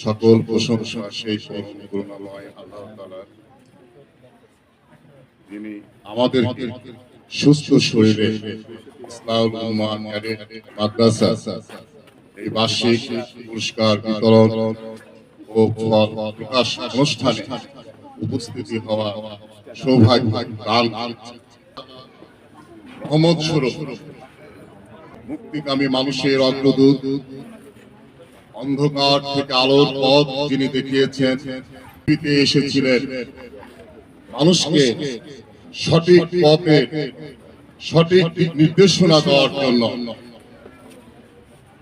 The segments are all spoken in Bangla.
সকল প্রশংসা সেই আল্লাহ যিনি সুস্থ শরীরে উপস্থিতি হওয়া সৌভাগ্য মুক্তিকামী মানুষের অগ্রদূত অন্ধকার থেকে আলোর পথ যিনি দেখিয়েছেন, পৃথিবীতে এসেছিলেন। মানুষকে সঠিক পথে সঠিক নির্দেশনা দেওয়ার জন্য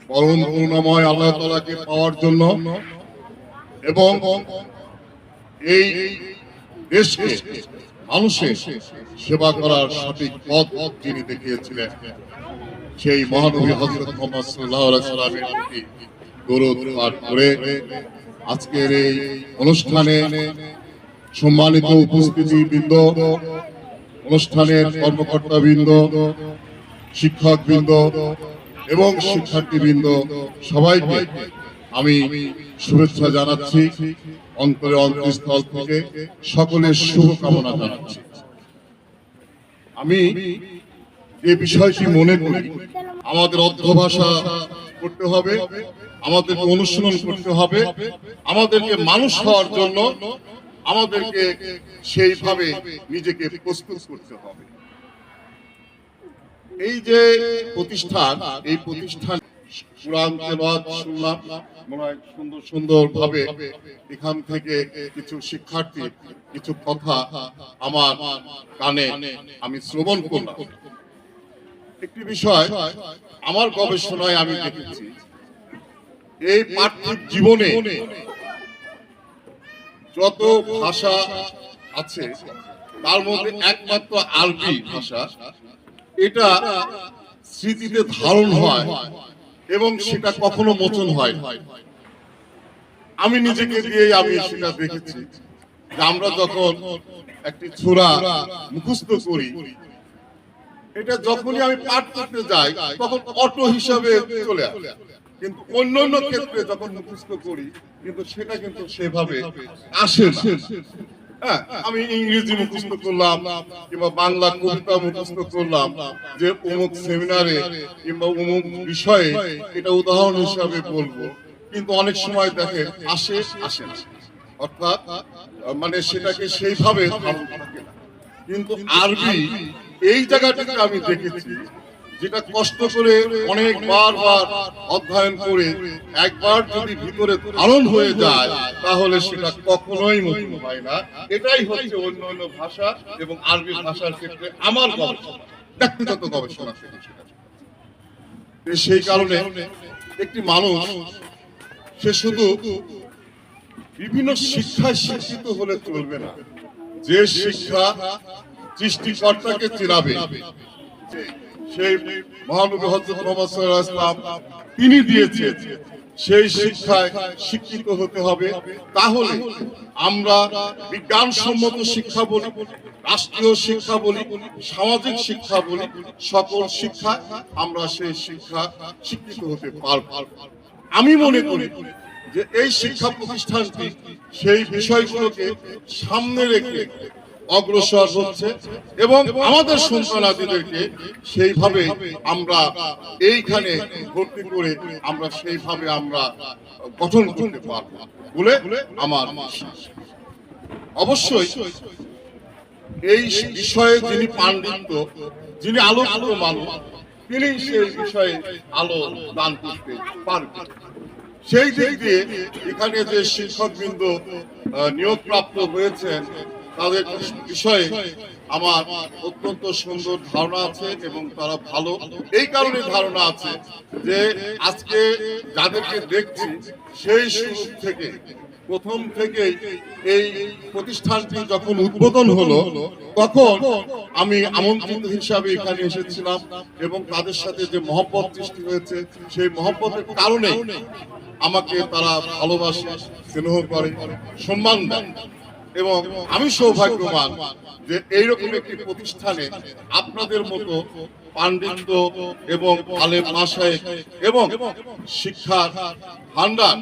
পরম করুণাময় আল্লাহ তালাকে পাওয়ার জন্য এবং এই দেশকে, মানুষের সেবা করার সঠিক পথ যিনি দেখিয়েছিলেন, সেই মহানবী হজরত মোহাম্মদ সাল্লাহ সাল্লামের প্রতি দরুদ পাঠ করে আজকের এই অনুষ্ঠানে সম্মানিত উপস্থিতি বৃন্দ অনুষ্ঠানের কর্মকর্তা বৃন্দ শিক্ষক বৃন্দ এবং শিক্ষার্থী বৃন্দ সবাইকে আমি শুভেচ্ছা জানাচ্ছি, অন্তরে অন্তঃস্থল থেকে সকলের শুভকামনা জানাচ্ছি। আমি যে বিষয়টি মনে করি, আমাদের অধ্যভাষা করতে হবে, আমাদেরকে অনুশীলন করতে হবে, আমাদেরকে মানুষ হওয়ার জন্য আমাদেরকে সেইভাবে নিজেকে প্রস্তুত করতে হবে। এই যে প্রতিষ্ঠান, এই প্রতিষ্ঠান শিক্ষার্থী, কিছু কথা আমার কানে আমি শ্রবণ করলাম। একটি বিষয়, আমার গবেষণায় আমি দেখেছি। এই পার্থিব জীবনে যত ভাষা আছে, তার মধ্যে একমাত্র আরবি ভাষা, এটা স্মৃতিতে ধারণ হয় এবং সেটা কখনো মোচন হয় আমি নিজেকে দিয়ে আমি সেটা দেখেছি আমরা যখন একটি ছোড়া মুখস্থ করি এটা যখনই আমি পাঠ করতে যাই তখন অটো হিসাবে চলে আসে। কিন্তু অন্য অন্য ক্ষেত্রে যখন মুখস্থ করি কিন্তু সেটা কিন্তু সেভাবে আসে হ্যাঁ, আমি ইংরেজি মুখস্থ করলাম কিংবা বাংলা কবিতা মুখস্থ করলাম যে অমুক সেমিনারে কিংবা অমুক বিষয়ে এটা উদাহরণ হিসাবে বলব। কিন্তু অনেক সময় দেখে আসে আসে অর্থাৎ মানে সেটাকে সেইভাবে কিন্তু আরবি এই জায়গাটাকে আমি দেখেছি, যেটা কষ্ট করে অনেক বার বার অধ্যয়ন করে একবার যদি ভিতরে ধারণ হয়ে যায়, তাহলে সেটা কখনোই মতো হয় না। এটাই হচ্ছে অন্য অন্য ভাষা এবং আরবি ভাষার ক্ষেত্রে আমার ব্যক্তিগত গবেষণা। সেই কারণে একটি মানুষ, সে শুধু বিভিন্ন শিক্ষায় শিক্ষিত হলে চলবে না। যে শিক্ষা সৃষ্টিকর্তাকে চিনাবে। সেই মহানবী তিনি দিয়েছেন, সেই শিক্ষায় শিক্ষিত হতে হবে। তাহলে আমরা বিজ্ঞানসম্মত শিক্ষা বলি, রাষ্ট্রীয় শিক্ষা বলি, সামাজিক শিক্ষা বলি, সকল শিক্ষা আমরা সেই শিক্ষা শিক্ষিত হতে পারব। আমি মনে করি যে এই শিক্ষা প্রতিষ্ঠানটি সেই বিষয়গুলোকে সামনে রেখে অগ্রসর হচ্ছে এবং আমাদের সন্তানাদিদেরকে সেইভাবে আমরা এইখানে ভর্তি করে আমরা সেইভাবে আমরা গঠন করতে পারব বলে আমার। অবশ্যই এই বিষয়ে যিনি পাণ্ডিত্য যিনি আলো আলো মানুষ তিনি সেই বিষয়ে আলো দান করতে পারবেন সেই দিক দিয়ে এখানে যে শিক্ষকবৃন্দ নিয়োগপ্রাপ্ত হয়েছেন তাদের বিষয়ে আমার অত্যন্ত সুন্দর ধারণা আছে এবং তারা ভালো। এই কারণে ধারণা আছে যে আজকে যাদেরকে দেখছি, সেই শুরু থেকে, প্রথম থেকে এই প্রতিষ্ঠানটি যখন উদ্বোধন হলো, তখন আমি আমন্ত্রিত হিসাবে এখানে এসেছিলাম এবং তাদের সাথে যে মহব্বত সৃষ্টি হয়েছে, সেই মহব্বতের কারণে আমাকে তারা ভালোবাসে, স্নেহ করে, সম্মান দেয়। এবং আমি সৌভাগ্যবান যে এইরকম একটি প্রতিষ্ঠানে আপনাদের মতো পাণ্ডিত্য এবং আলেম মাসায় এবং শিক্ষার ভান্ডার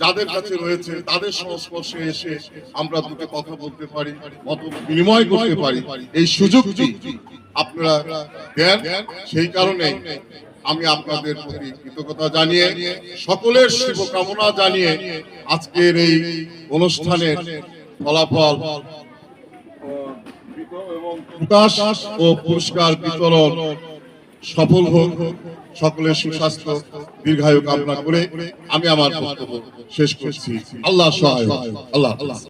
যাদের কাছে রয়েছে, তাদের সংস্পর্শে এসে আমরা দুটো কথা বলতে পারি, মত বিনিময় করতে পারি। এই সুযোগটি আপনারা দেন। সেই কারণে আমি আপনাদের প্রতি কৃতজ্ঞতা জানিয়ে, সকলের শুভকামনা জানিয়ে আজকের এই অনুষ্ঠানের ফলাফল প্রকাশ ও পুরস্কার বিতরণ সফল হোক, সকলের সুস্বাস্থ্য দীর্ঘায়ু কামনা করে আমি আমার বক্তব্য শেষ করছি আল্লাহ সহায়। আল্লাহ আল্লাহ